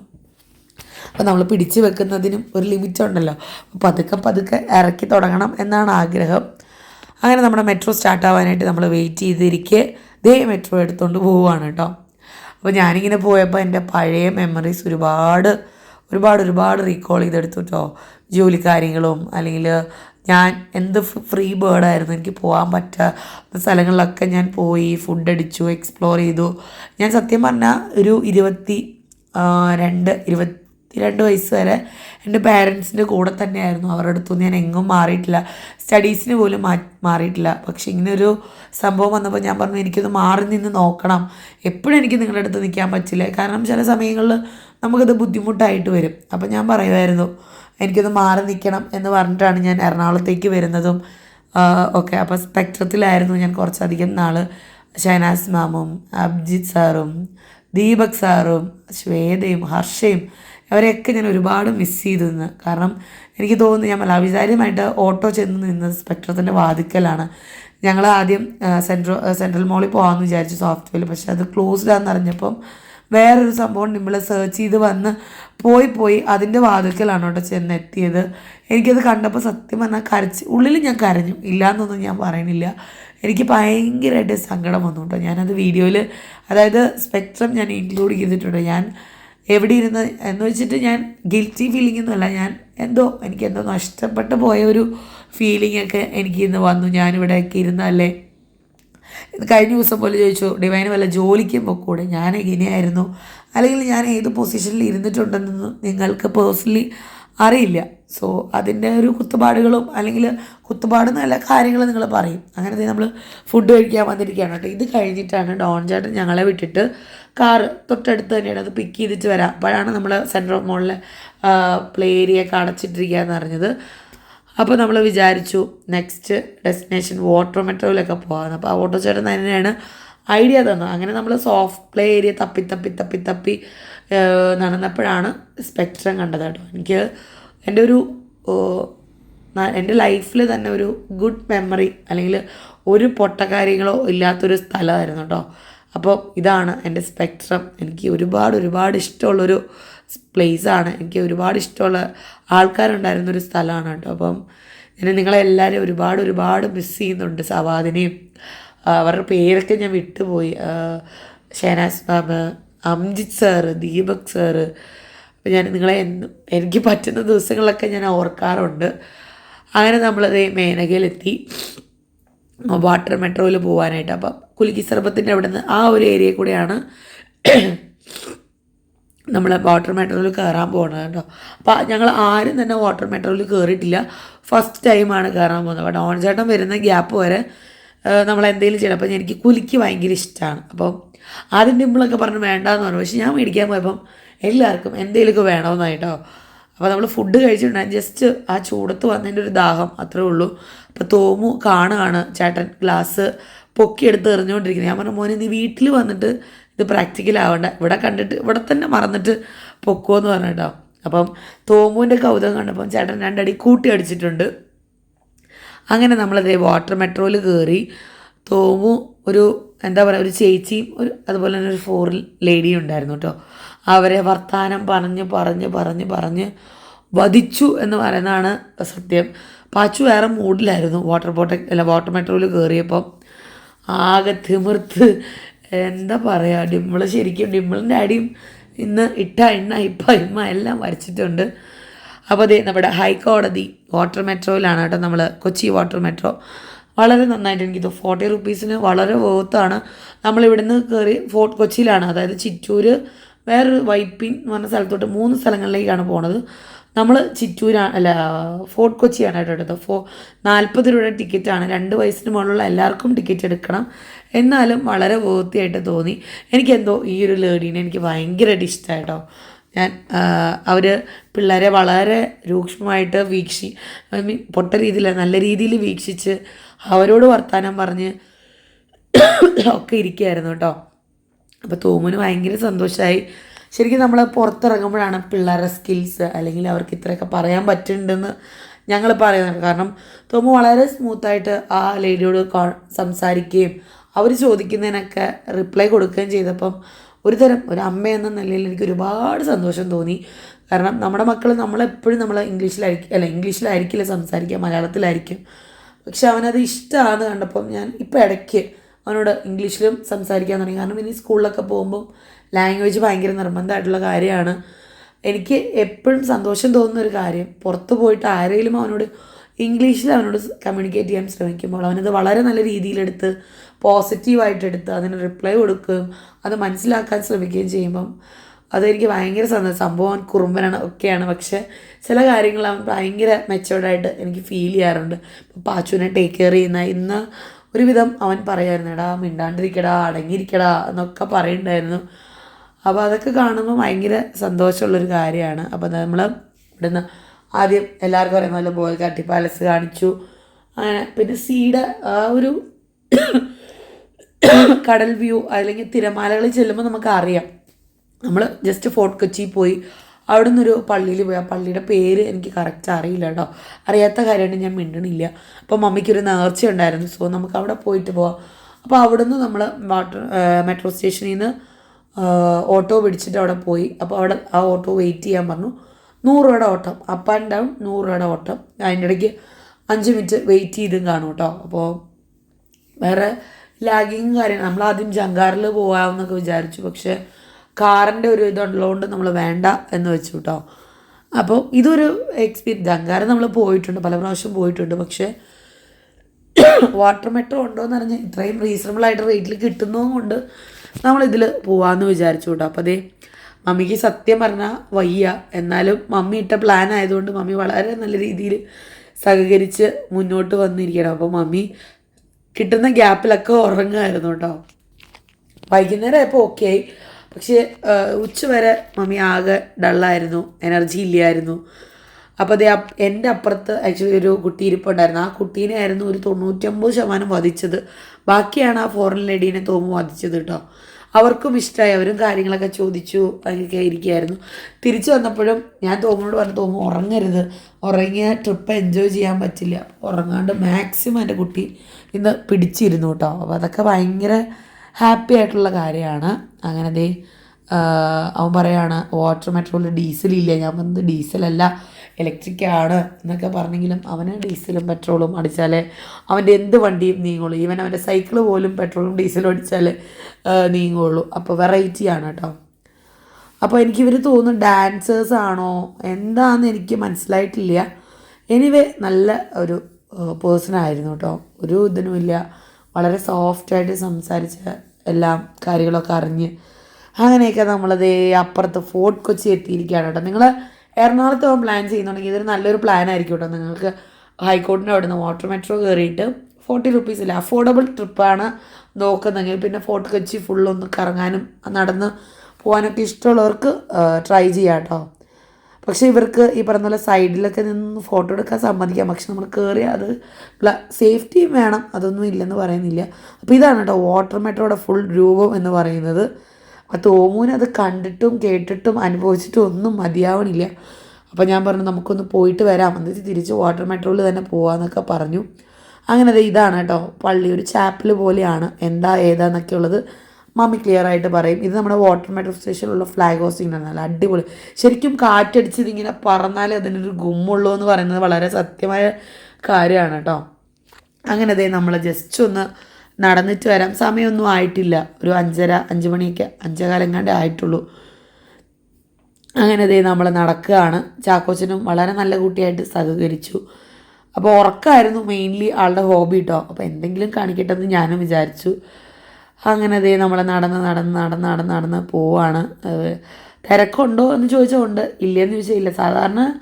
അപ്പോൾ നമ്മൾ പിടിച്ചു വെക്കുന്നതിനും ഒരു ലിമിറ്റ് ഉണ്ടല്ലോ. അപ്പോൾ പതുക്കെ പതുക്കെ ഇറക്കി തുടങ്ങണം എന്നാണ് ആഗ്രഹം. അങ്ങനെ നമ്മുടെ മെട്രോ സ്റ്റാർട്ട് ആവാനായിട്ട് നമ്മൾ വെയിറ്റ് ചെയ്തിരിക്കെ. ദേ മെട്രോ എടുത്തുകൊണ്ട് പോവുകയാണ് കേട്ടോ അപ്പോൾ ഞാനിങ്ങനെ പോയപ്പോൾ എന്റെ പഴയ മെമ്മറീസ് ഒരുപാട് ഒരുപാട് ഒരുപാട് റീകോൾ ചെയ്തെടുത്തു കേട്ടോ ജോലി കാര്യങ്ങളും അല്ലെങ്കിൽ ഞാൻ എന്ത് ഫ്രീ ബേർഡായിരുന്നു എനിക്ക് പോകാൻ പറ്റാത്ത സ്ഥലങ്ങളിലൊക്കെ ഞാൻ പോയി ഫുഡ് അടിച്ചു എക്സ്പ്ലോർ ചെയ്തു. ഞാൻ സത്യം പറഞ്ഞാൽ ഒരു ഇരുപത്തി രണ്ട് ഇരുപത്തി രണ്ട് വയസ്സ് വരെ എന്റെ പാരൻസിന്റെ കൂടെ തന്നെയായിരുന്നു. അവരുടെ അടുത്തൊന്നും ഞാൻ എങ്ങും മാറിയിട്ടില്ല. സ്റ്റഡീസിന് പോലും മാ മാറിയിട്ടില്ല. പക്ഷെ ഇങ്ങനൊരു സംഭവം വന്നപ്പോൾ ഞാൻ പറഞ്ഞു എനിക്കൊന്ന് മാറി നിന്ന് നോക്കണം. എപ്പോഴും എനിക്ക് നിങ്ങളുടെ അടുത്ത് നിൽക്കാൻ പറ്റില്ല. കാരണം ചില സമയങ്ങളിൽ നമുക്കത് ബുദ്ധിമുട്ടായിട്ട് വരും. അപ്പം ഞാൻ പറയുമായിരുന്നു എനിക്കൊന്ന് മാറി നിൽക്കണം എന്ന് പറഞ്ഞിട്ടാണ് ഞാൻ എറണാകുളത്തേക്ക് വരുന്നതും ഓക്കെ അപ്പോൾ സ്പെക്ട്രത്തിലായിരുന്നു ഞാൻ കുറച്ചധികം നാൾ ഷഹനാസ് മാമും അബ്ജിത് സാറും ദീപക് സാറും ശ്വേതയും ഹർഷയും അവരെയൊക്കെ ഞാൻ ഒരുപാട് മിസ് ചെയ്തു നിന്ന് കാരണം എനിക്ക് തോന്നുന്നു ഞാൻ മലാവിചാരിയുമായിട്ട് ഓട്ടോ ചെന്ന് നിന്നത് സ്പെക്ട്രത്തിന്റെ വാതിക്കലാണ്. ഞങ്ങൾ ആദ്യം സെൻട്രൽ സെൻട്രൽ മോളിൽ പോകാമെന്ന് വിചാരിച്ചു സോഫ്റ്റ്വെയർ പക്ഷേ അത് ക്ലോസ്ഡ് ആണെന്ന് അറിഞ്ഞപ്പം വേറൊരു സംഭവം നമ്മൾ സെർച്ച് ചെയ്ത് വന്ന് പോയി പോയി അതിന്റെ വാതിക്കലാണ് കേട്ടോ ചെന്ന് എത്തിയത് എനിക്കത് കണ്ടപ്പോൾ സത്യം പറഞ്ഞാൽ കരച്ച് ഉള്ളിൽ ഞാൻ കരഞ്ഞു. ഇല്ലയെന്നൊന്നും ഞാൻ പറയണില്ല എനിക്ക് ഭയങ്കരമായിട്ട് സങ്കടം വന്നു കേട്ടോ. ഞാനത് വീഡിയോയിൽ അതായത് സ്പെക്ട്രം ഞാൻ ഇൻക്ലൂഡ് ചെയ്തിട്ടുണ്ട്. ഞാൻ എവിടെ ഇരുന്ന് എന്ന് വെച്ചിട്ട് ഞാൻ ഗിൽറ്റി ഫീലിംഗ് ഒന്നുമല്ല ഞാൻ എന്തോ എനിക്ക് എന്തോ നഷ്ടപ്പെട്ടു പോയ ഒരു ഫീലിംഗ് ഒക്കെ എനിക്ക് ഇന്ന് വന്നു. ഞാനിവിടെയൊക്കെ ഇരുന്നല്ലേ കഴിഞ്ഞ ദിവസം പോലെ ചോദിച്ചു ഡിവൈന് വല്ല ജോലിക്കും പൊക്കൂടെ? ഞാൻ എങ്ങനെയായിരുന്നു? അല്ലെങ്കിൽ ഞാൻ ഏത് പൊസിഷനിൽ ഇരുന്നിട്ടുണ്ടെന്ന് നിങ്ങൾക്ക് പേഴ്സണലി അറിയില്ല. സോ അതിന്റെ ഒരു കുത്തുപാടുകളും അല്ലെങ്കിൽ കുത്തുപാട് നല്ല കാര്യങ്ങൾ നിങ്ങൾ പറയും. അങ്ങനെ നമ്മൾ ഫുഡ് കഴിക്കാൻ വന്നിരിക്കുകയാണ് കേട്ടോ. ഇത് കഴിഞ്ഞിട്ടാണ് ഡോൺ ചേട്ടൻ ഞങ്ങളെ വിട്ടിട്ട് കാറ് തൊട്ടടുത്ത് തന്നെയാണ് അത് പിക്ക് ചെയ്തിട്ട് വരാം. അപ്പോഴാണ് നമ്മൾ സെൻട്രൽ മോളിലെ പ്ലേ ഏരിയ ഒക്കെ എന്ന് അറിഞ്ഞത്. അപ്പോൾ നമ്മൾ വിചാരിച്ചു നെക്സ്റ്റ് ഡെസ്റ്റിനേഷൻ വാട്ടർ മെട്രോയിലൊക്കെ പോകാമെന്ന് അപ്പോൾ ആ ഓട്ടോ ചേട്ടൻ തന്നെയാണ് ഐഡിയ തന്നത്. അങ്ങനെ നമ്മൾ സോഫ്റ്റ് പ്ലേ ഏരിയ തപ്പി തപ്പി തപ്പി തപ്പി നടന്നപ്പോഴാണ് സ്പെക്ട്രം കണ്ടത് കേട്ടോ. എനിക്ക് എന്റെ ഒരു എന്റെ ലൈഫിൽ തന്നെ ഒരു ഗുഡ് മെമ്മറി അല്ലെങ്കിൽ ഒരു പൊട്ട കാര്യങ്ങളോ ഇല്ലാത്തൊരു സ്ഥലമായിരുന്നു കേട്ടോ. അപ്പോൾ ഇതാണ് എന്റെ സ്പെക്ട്രം എനിക്ക് ഒരുപാട് ഒരുപാട് ഇഷ്ടമുള്ളൊരു പ്ലേസാണ് എനിക്ക് ഒരുപാട് ഇഷ്ടമുള്ള ആൾക്കാരുണ്ടായിരുന്ന ഒരു സ്ഥലമാണ് കേട്ടോ. അപ്പം ഞാൻ നിങ്ങളെല്ലാവരും ഒരുപാട് ഒരുപാട് മിസ് ചെയ്യുന്നുണ്ട് സവാദിനെയും. അവരുടെ പേരൊക്കെ ഞാൻ വിട്ടുപോയി. ആ, Shenaz ma'am Amjith sir Deepak sir അപ്പം ഞാൻ നിങ്ങളെ എന്നും എനിക്ക് പറ്റുന്ന ദിവസങ്ങളൊക്കെ ഞാൻ ഓർക്കാറുണ്ട്. അങ്ങനെ നമ്മളത് മേനകയിലെത്തി. വാട്ടർ മെട്രോയിൽ പോകാനായിട്ട് അപ്പം കുലുക്കി സർബത്തിന്റെ അവിടെ നിന്ന് ആ ഒരു ഏരിയ കൂടെയാണ് നമ്മൾ വാട്ടർ മെട്രോയിൽ കയറാൻ പോകണം കേട്ടോ. അപ്പോൾ ഞങ്ങൾ ആരും തന്നെ വാട്ടർ മെട്രോയിൽ കയറിയിട്ടില്ല ഫസ്റ്റ് ടൈമാണ് കയറാൻ പോകുന്നത്. അപ്പോൾ ഡോൺ ചേട്ടൻ വരുന്ന ഗ്യാപ്പ് വരെ നമ്മൾ എന്തെങ്കിലും ചെയ്യണം. അപ്പം എനിക്ക് കുലിക്ക് ഭയങ്കര ഇഷ്ടമാണ് അപ്പം ആദ്യം ഡിമ്പിളൊക്കെ പറഞ്ഞ് വേണ്ടാന്ന് പറഞ്ഞു. പക്ഷെ ഞാൻ മേടിക്കാൻ പോയപ്പം എല്ലാവർക്കും എന്തെങ്കിലുമൊക്കെ വേണമെന്നായിട്ടോ അപ്പോൾ നമ്മൾ ഫുഡ് കഴിച്ചിട്ടുണ്ടായി. ജസ്റ്റ് ആ ചൂടത്ത് വന്നതിന്റെ ഒരു ദാഹം അത്രേ ഉള്ളൂ. അപ്പോൾ തോമു കാണുകയാണ് ചേട്ടൻ ഗ്ലാസ് പൊക്കിയെടുത്ത് എറിഞ്ഞുകൊണ്ടിരിക്കുന്നത് ഞാൻ പറഞ്ഞു മോനെ നീ വീട്ടിൽ വന്നിട്ട് ഇത് പ്രാക്ടിക്കൽ ആവണ്ട. ഇവിടെ കണ്ടിട്ട് ഇവിടെ തന്നെ മറന്നിട്ട് പൊക്കോന്ന് പറഞ്ഞിട്ടോ. അപ്പം തോമുവിന്റെ കൗതുകം കണ്ടപ്പം ചേട്ടൻ രണ്ടടി കൂട്ടി അടിച്ചിട്ടുണ്ട്. അങ്ങനെ നമ്മളതേ വാട്ടർ മെട്രോയിൽ കയറി തോമു ഒരു എന്താ പറയുക ഒരു ചേച്ചിയും ഒരു അതുപോലെ തന്നെ ഒരു ഫോർ ലേഡിയും ഉണ്ടായിരുന്നു കേട്ടോ അവരെ വർത്താനം പറഞ്ഞ് പറഞ്ഞ് പറഞ്ഞ് പറഞ്ഞ് വധിച്ചു എന്ന് പറയുന്നതാണ് സത്യം. പാച്ചു വേറെ മൂഡിലായിരുന്നു. വാട്ടർ ബോട്ടെ അല്ല വാട്ടർ മെട്രോയിൽ കയറിയപ്പം ആകെ തിമിർത്ത് എന്താ പറയുക ഡിമ്പിൾ ശരിക്കും ഡിമ്പിളിന്റെ അടിയും ഇന്ന് ഇട്ട എണ്ണ ഇപ്പ ഇമ്മ എല്ലാം വരച്ചിട്ടുണ്ട്. അപ്പോൾ അതേ നമ്മുടെ ഹൈക്കോടതി വാട്ടർ മെട്രോയിലാണ് കേട്ടോ നമ്മൾ കൊച്ചി വാട്ടർ മെട്രോ. വളരെ നന്നായിട്ട് എനിക്ക് തോന്നുന്നു ഫോർട്ടി റുപ്പീസിന് വളരെ വേർത്താണ് നമ്മളിവിടുന്ന് കയറി ഫോർട്ട് കൊച്ചിയിലാണ് അതായത് ചിറ്റൂർ വേറൊരു വൈപ്പിൻ എന്ന് പറഞ്ഞ സ്ഥലത്തോട്ട് മൂന്ന് സ്ഥലങ്ങളിലേക്കാണ് പോണത്. നമ്മൾ ചിറ്റൂരാണ് അല്ല ഫോർട്ട് കൊച്ചിയാണ് കേട്ടോ എടുത്തത്. ഫോ നാൽപ്പത് രൂപയുടെ ടിക്കറ്റാണ് രണ്ട് വയസ്സിന് മുകളിലുള്ള എല്ലാവർക്കും ടിക്കറ്റ് എടുക്കണം. എന്നാലും വളരെ വൃത്തിയായിട്ട് തോന്നി. എനിക്കെന്തോ ഈ ഒരു ലേഡീനെ എനിക്ക് ഭയങ്കരമായിട്ട് ഇഷ്ടമായിട്ടോ ഞാൻ അവർ പിള്ളേരെ വളരെ രൂക്ഷമായിട്ട് വീക്ഷി ഐ മീൻ പൊട്ട രീതിയിൽ നല്ല രീതിയിൽ വീക്ഷിച്ച് അവരോട് വർത്തമാനം പറഞ്ഞ് ഒക്കെ ഇരിക്കുകയായിരുന്നു കേട്ടോ. അപ്പോൾ തോമുന് ഭയങ്കര സന്തോഷമായി ശരിക്കും നമ്മൾ പുറത്തിറങ്ങുമ്പോഴാണ് പിള്ളേരുടെ സ്കിൽസ് അല്ലെങ്കിൽ അവർക്ക് ഇത്രയൊക്കെ പറയാൻ പറ്റുന്നുണ്ടെന്ന് ഞങ്ങൾ പറയുന്നത്. കാരണം തോമു വളരെ സ്മൂത്തായിട്ട് ആ ലേഡിയോട് സംസാരിക്കുകയും അവർ ചോദിക്കുന്നതിനൊക്കെ റിപ്ലൈ കൊടുക്കുകയും ചെയ്തപ്പം ഒരു തരം ഒരു അമ്മ എന്ന നിലയിൽ എനിക്ക് ഒരുപാട് സന്തോഷം തോന്നി. കാരണം നമ്മുടെ മക്കൾ നമ്മളെപ്പോഴും നമ്മൾ ഇംഗ്ലീഷിലായിരിക്കും അല്ല ഇംഗ്ലീഷിലായിരിക്കില്ല സംസാരിക്കുക മലയാളത്തിലായിരിക്കും. പക്ഷെ അവനത് ഇഷ്ടമാണെന്ന് കണ്ടപ്പം ഞാൻ ഇപ്പോൾ ഇടയ്ക്ക് അവനോട് ഇംഗ്ലീഷിലും സംസാരിക്കാൻ തുടങ്ങി. കാരണം ഇനി സ്കൂളിലൊക്കെ പോകുമ്പം ലാംഗ്വേജ് ഭയങ്കര നിർബന്ധമായിട്ടുള്ള കാര്യമാണ്. എനിക്ക് എപ്പോഴും സന്തോഷം തോന്നുന്ന ഒരു കാര്യം പുറത്ത് പോയിട്ട് ആരെങ്കിലും അവനോട് ഇംഗ്ലീഷിൽ അവനോട് കമ്മ്യൂണിക്കേറ്റ് ചെയ്യാൻ ശ്രമിക്കുമ്പോൾ അവനത് വളരെ നല്ല രീതിയിലെടുത്ത് പോസിറ്റീവായിട്ട് എടുത്ത് അതിന് റിപ്ലൈ കൊടുക്കുകയും അത് മനസ്സിലാക്കാൻ ശ്രമിക്കുകയും ചെയ്യുമ്പം അതെനിക്ക് ഭയങ്കര സന്തോഷം സംഭവം അവൻ കുറുമ്പനാണ് ഒക്കെയാണ്. പക്ഷെ ചില കാര്യങ്ങൾ അവൻ ഭയങ്കര മെച്ചോർഡായിട്ട് എനിക്ക് ഫീൽ ചെയ്യാറുണ്ട്. പാച്ചുവിനെ ടേക്ക് കെയർ ചെയ്യുന്ന ഇന്ന് ഒരുവിധം അവൻ പറയായിരുന്നു എടാ മിണ്ടാണ്ടിരിക്കടാ അടങ്ങിയിരിക്കടാ എന്നൊക്കെ പറയുന്നുണ്ടായിരുന്നു അപ്പോൾ അതൊക്കെ കാണുമ്പോൾ ഭയങ്കര സന്തോഷമുള്ളൊരു കാര്യമാണ്. അപ്പോൾ നമ്മൾ ഇവിടുന്ന് ആദ്യം എല്ലാവർക്കും അറിയുന്ന പോലെ ബോയൽ കാട്ടി പാലസ് കാണിച്ചു. അങ്ങനെ പിന്നെ സീഡ് ആ ഒരു കടൽ വ്യൂ അല്ലെങ്കിൽ തിരമാലകളിൽ ചെല്ലുമ്പോൾ നമുക്ക് അറിയാം നമ്മൾ ജസ്റ്റ് ഫോർട്ട് കൊച്ചിയിൽ പോയി. അവിടെ നിന്നൊരു പള്ളിയിൽ പോയി. ആ പള്ളിയുടെ പേര് എനിക്ക് കറക്റ്റ് അറിയില്ല കേട്ടോ. അറിയാത്ത കാര്യമാണ് ഞാൻ മിണ്ടണില്ല. അപ്പോൾ മമ്മിക്കൊരു നേർച്ച ഉണ്ടായിരുന്നു. സോ നമുക്ക് അവിടെ പോയിട്ട് പോവാം. അപ്പോൾ അവിടെ നിന്ന് നമ്മൾ വാട്ടർ മെട്രോ സ്റ്റേഷനിൽ നിന്ന് ഓട്ടോ പിടിച്ചിട്ട് അവിടെ പോയി. അപ്പോൾ അവിടെ ആ ഓട്ടോ വെയിറ്റ് ചെയ്യാൻ പറഞ്ഞു. നൂറ് രൂപയുടെ ഓട്ടം. അപ്പ് ആൻഡ് ഡൗൺ നൂറ് രൂപയുടെ ഓട്ടം. അതിന്റെ ഇടയ്ക്ക് അഞ്ച് മിനിറ്റ് വെയിറ്റ് ചെയ്തും കാണും കേട്ടോ. അപ്പോൾ വേറെ ലാഗിങ് കാര്യം നമ്മൾ ആദ്യം ജങ്കാറിൽ പോകാമെന്നൊക്കെ വിചാരിച്ചു. പക്ഷേ കാറിന്റെ ഒരു ഇതുള്ളതുകൊണ്ട് നമ്മൾ വേണ്ട എന്ന് വെച്ചു കേട്ടോ അപ്പോൾ ഇതൊരു എക്സ്പീരിയൻസ് ജങ്കാരം നമ്മൾ പോയിട്ടുണ്ട്. പല പ്രാവശ്യം പോയിട്ടുണ്ട്. പക്ഷേ വാട്ടർ മെട്രോ ഉണ്ടോ എന്ന് അറിഞ്ഞ് ഇത്രയും റീസണബിൾ ആയിട്ട് റേറ്റിൽ കിട്ടുന്നതും കൊണ്ട് നമ്മളിതിൽ പോവാമെന്ന് വിചാരിച്ചു കേട്ടോ അപ്പോൾ അതേ മമ്മിക്ക് സത്യം പറഞ്ഞാൽ വയ്യ. എന്നാലും മമ്മി ഇട്ട പ്ലാൻ ആയതുകൊണ്ട് മമ്മി വളരെ നല്ല രീതിയിൽ സഹകരിച്ച് മുന്നോട്ട് വന്നിരിക്കണം അപ്പോൾ മമ്മി കിട്ടുന്ന ഗ്യാപ്പിലൊക്കെ ഉറങ്ങുമായിരുന്നു കേട്ടോ. വൈകുന്നേരം ആയപ്പോൾ ഓക്കെ ആയി. പക്ഷേ ഉച്ച വരെ മമ്മി ആകെ ഡള്ളായിരുന്നു എനർജി ഇല്ലായിരുന്നു. അപ്പോൾ അതേ എന്റെ അപ്പുറത്ത് ആക്ച്വലി ഒരു കുട്ടി ഇരിപ്പുണ്ടായിരുന്നു. ആ കുട്ടീനെ ആയിരുന്നു ഒരു തൊണ്ണൂറ്റൊമ്പത് ശതമാനം വധിച്ചത്. ബാക്കിയാണ് ആ ഫോറിൻ ലേഡീനെ തോമു വധിച്ചത് കേട്ടോ. അവർക്കും ഇഷ്ടമായി അവരും കാര്യങ്ങളൊക്കെ ചോദിച്ചു അങ്ങനെയൊക്കെ ഇരിക്കുകയായിരുന്നു തിരിച്ചു വന്നപ്പോഴും ഞാൻ തോമനോട് പറഞ്ഞു തോമു ഉറങ്ങരുത്. ഉറങ്ങിയ ട്രിപ്പ് എൻജോയ് ചെയ്യാൻ പറ്റില്ല. ഉറങ്ങാണ്ട് മാക്സിമം എന്റെ കുട്ടി ഇന്ന് പിടിച്ചിരുന്നു കേട്ടോ അപ്പോൾ അതൊക്കെ ഭയങ്കര ഹാപ്പി ആയിട്ടുള്ള കാര്യമാണ്. അങ്ങനെ ദേ അവൻ പറയാണ് വാട്ടർ മെട്രോയിൽ ഡീസലില്ല ഞാൻ വന്നത് ഡീസലല്ല ഇലക്ട്രിക് ആണ് എന്നൊക്കെ പറഞ്ഞെങ്കിലും അവന് ഡീസലും പെട്രോളും അടിച്ചാലേ അവന്റെ എന്ത് വണ്ടിയും നീങ്ങുള്ളൂ. ഈവൻ അവന്റെ സൈക്കിൾ പോലും പെട്രോളും ഡീസലും അടിച്ചാൽ നീങ്ങുള്ളൂ. അപ്പോൾ വെറൈറ്റി ആണ് കേട്ടോ. അപ്പോൾ എനിക്കിവർ തോന്നുന്നു ഡാൻസേഴ്സ് ആണോ? എന്താണെന്ന് എനിക്ക് മനസ്സിലായിട്ടില്ല. എനിവേ നല്ല ഒരു പേഴ്സൺ ആയിരുന്നു കേട്ടോ. ഒരു ഇതിനുമില്ല വളരെ സോഫ്റ്റായിട്ട് സംസാരിച്ച് എല്ലാം കാര്യങ്ങളൊക്കെ അറിഞ്ഞ് അങ്ങനെയൊക്കെ നമ്മളത് അപ്പുറത്ത് ഫോർട്ട് കൊച്ചി എത്തിയിരിക്കുകയാണ് കേട്ടോ. നിങ്ങൾ എറണാകുളത്ത് പോകാൻ പ്ലാൻ ചെയ്യുന്നുണ്ടെങ്കിൽ ഇതൊരു നല്ലൊരു പ്ലാൻ ആയിരിക്കും കേട്ടോ നിങ്ങൾക്ക് ഹൈക്കോർട്ടിന്റെ നിന്ന് വാട്ടർ മെട്രോ കയറിയിട്ട് ഫോർട്ടി റുപ്പീസിൽ അഫോർഡബിൾ ട്രിപ്പാണ് നോക്കുന്നെങ്കിൽ പിന്നെ ഫോർട്ട് കൊച്ചി ഫുള്ളൊന്ന് കറങ്ങാനും നടന്ന് പോകാനൊക്കെ ഇഷ്ടമുള്ളവർക്ക് ട്രൈ ചെയ്യാം കേട്ടോ പക്ഷേ ഇവർക്ക് ഈ പറഞ്ഞ പോലെ സൈഡിലൊക്കെ നിന്ന് ഫോട്ടോ എടുക്കാൻ സമ്മതിക്കാം. പക്ഷെ നമ്മൾ കയറി അത് സേഫ്റ്റിയും വേണം. അതൊന്നും ഇല്ലെന്ന് പറയുന്നില്ല. അപ്പോൾ ഇതാണ് കേട്ടോ വാട്ടർ മെട്രോയുടെ ഫുൾ രൂപം എന്ന് പറയുന്നത്. തോമൂന് അത് കണ്ടിട്ടും കേട്ടിട്ടും അനുഭവിച്ചിട്ടും ഒന്നും മതിയാവണില്ല. അപ്പോൾ ഞാൻ പറഞ്ഞു നമുക്കൊന്ന് പോയിട്ട് വരാം. എന്നിട്ട് തിരിച്ച് വാട്ടർ മെട്രോയിൽ തന്നെ പോവാന്നൊക്കെ പറഞ്ഞു. അങ്ങനെ ഇതാണ് കേട്ടോ പള്ളി ഒരു ചാപ്പിൽ പോലെയാണ്. എന്താ ഏതാന്നൊക്കെ ഉള്ളത് മമ്മി ക്ലിയർ ആയിട്ട് പറയും. ഇത് നമ്മുടെ വാട്ടർ മെട്രോ സ്റ്റേഷനിലുള്ള ഫ്ലാഗ് ഹോസ്റ്റിംഗ് നല്ല അടിപൊളി. ശരിക്കും കാറ്റടിച്ചത് ഇങ്ങനെ പറന്നാലേ അതിനൊരു ഗുമ്മുള്ളൂ എന്ന് പറയുന്നത് വളരെ സത്യമായ കാര്യമാണ് കേട്ടോ അങ്ങനെ അതേ നമ്മൾ ജസ്റ്റ് ഒന്ന് നടന്നിട്ട് വരാം. സമയമൊന്നും ആയിട്ടില്ല. ഒരു അഞ്ചര അഞ്ച് മണിയൊക്കെ അഞ്ചേകാലെങ്ങാണ്ടേ ആയിട്ടുള്ളൂ. അങ്ങനെ ദേ നമ്മൾ നടക്കുകയാണ്. ചാക്കോച്ചനും വളരെ നല്ല കുട്ടിയായിട്ട് സഹകരിച്ചു. അപ്പോൾ ഉറക്കമായിരുന്നു മെയിൻലി ആളുടെ ഹോബി കേട്ടോ അപ്പോൾ എന്തെങ്കിലും കാണിക്കട്ടെ എന്ന് ഞാനും വിചാരിച്ചു. അങ്ങനെ ദേ നമ്മൾ നടന്ന് നടന്ന് നടന്ന് നടന്ന് നടന്ന് പോവാണ്. തിരക്കുണ്ടോ എന്ന് ചോദിച്ചാൽ ഉണ്ട്. ഇല്ലയെന്ന് ചോദിച്ചാൽ ഇല്ല. സാധാരണ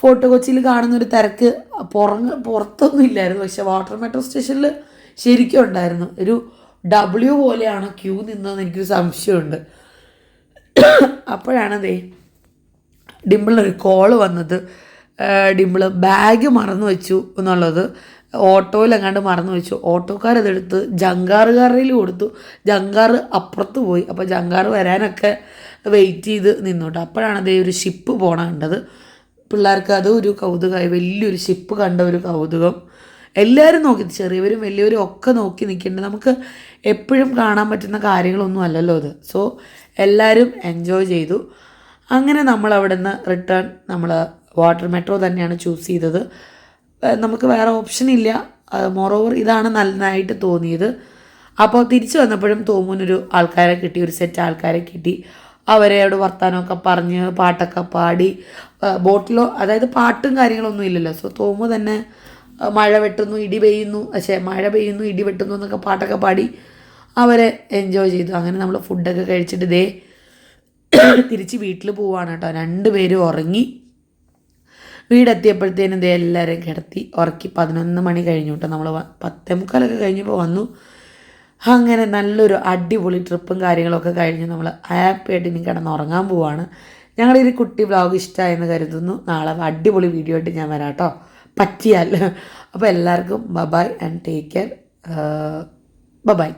ഫോർട്ട് കൊച്ചിയിൽ കാണുന്ന ഒരു തിരക്ക് പുറങ്ങ് പുറത്തൊന്നും ഇല്ലായിരുന്നു. പക്ഷേ വാട്ടർ മെട്രോ സ്റ്റേഷനിൽ ശരിക്കും ഉണ്ടായിരുന്നു. ഒരു ഡബ്ല്യു പോലെയാണ് ക്യൂ നിന്നതെന്ന് എനിക്കൊരു സംശയമുണ്ട്. അപ്പോഴാണ് ദേ ഡിമ്പിളിനൊരു കോൾ വന്നത്. ഡിമ്പിൾ ബാഗ് മറന്നു വെച്ചു എന്നുള്ളത്. ഓട്ടോയിലെങ്ങാണ്ട് മറന്നു വെച്ചു. ഓട്ടോക്കാരതെടുത്ത് ജങ്കാറുകാരയിൽ കൊടുത്തു. ജങ്കാർ അപ്പുറത്ത് പോയി. അപ്പോൾ ജങ്കാർ വരാനൊക്കെ വെയിറ്റ് ചെയ്ത് നിന്നോട്ടെ അപ്പോഴാണ് അതേ ഒരു ഷിപ്പ് പോണ കണ്ടത്. പിള്ളേർക്ക് അതും ഒരു കൗതുകമായി വലിയൊരു ഷിപ്പ് കണ്ട ഒരു കൗതുകം. എല്ലാവരും നോക്കി ചെറിയവരും വലിയവരും ഒക്കെ നോക്കി നിൽക്കുന്നുണ്ട് നമുക്ക് എപ്പോഴും കാണാൻ പറ്റുന്ന കാര്യങ്ങളൊന്നും അല്ലല്ലോ ഇത് സോ എല്ലാവരും എൻജോയ് ചെയ്തു. അങ്ങനെ നമ്മൾ അവിടെ നിന്ന് റിട്ടേൺ നമ്മൾ വാട്ടർ മെട്രോ തന്നെയാണ് ചൂസ് ചെയ്തത്. നമുക്ക് വേറെ ഓപ്ഷൻ ഇല്ല. മോറോവർ ഇതാണ് നല്ലതായിട്ട് തോന്നിയത്. അപ്പോൾ തിരിച്ചു വന്നപ്പോഴും തോമുനൊരു ആൾക്കാരെ കിട്ടി ഒരു സെറ്റ് ആൾക്കാരെ കിട്ടി. അവരെ അവിടെ വർത്താനമൊക്കെ പറഞ്ഞ് പാട്ടൊക്കെ പാടി. ബോട്ടിലോ അതായത് പാട്ടും കാര്യങ്ങളൊന്നും ഇല്ലല്ലോ. സോ തോമു തന്നെ മഴ വെട്ടുന്നു ഇടി പെയ്യുന്നു പക്ഷേ മഴ പെയ്യുന്നു ഇടി വെട്ടുന്നു എന്നൊക്കെ പാട്ടൊക്കെ പാടി അവരെ എൻജോയ് ചെയ്തു. അങ്ങനെ നമ്മൾ ഫുഡൊക്കെ കഴിച്ചിട്ട് ഇതേ തിരിച്ച് വീട്ടിൽ പോവാണ് കേട്ടോ. രണ്ടുപേരും ഉറങ്ങി. വീടെത്തിയപ്പോഴത്തേനും ഇതേ എല്ലാവരെയും കിടത്തി ഉറക്കി. പതിനൊന്ന് മണി കഴിഞ്ഞു കേട്ടോ. നമ്മൾ പത്തേ മുക്കാലൊക്കെ കഴിഞ്ഞപ്പോൾ വന്നു. അങ്ങനെ നല്ലൊരു അടിപൊളി ട്രിപ്പും കാര്യങ്ങളൊക്കെ കഴിഞ്ഞ് നമ്മൾ ഹാപ്പി ആയിട്ട് ഇനി കിടന്ന് ഉറങ്ങാൻ പോവാണ്. ഞങ്ങളുടെ ഈ കുട്ടി വ്ളോഗ് ഇഷ്ടമായെന്ന് കരുതുന്നു. നാളെ അടിപൊളി വീഡിയോ ആയിട്ട് ഞാൻ വരാം കേട്ടോ. പറ്റിയാൽ അപ്പോൾ എല്ലാവർക്കും bye bye and take care. Bye bye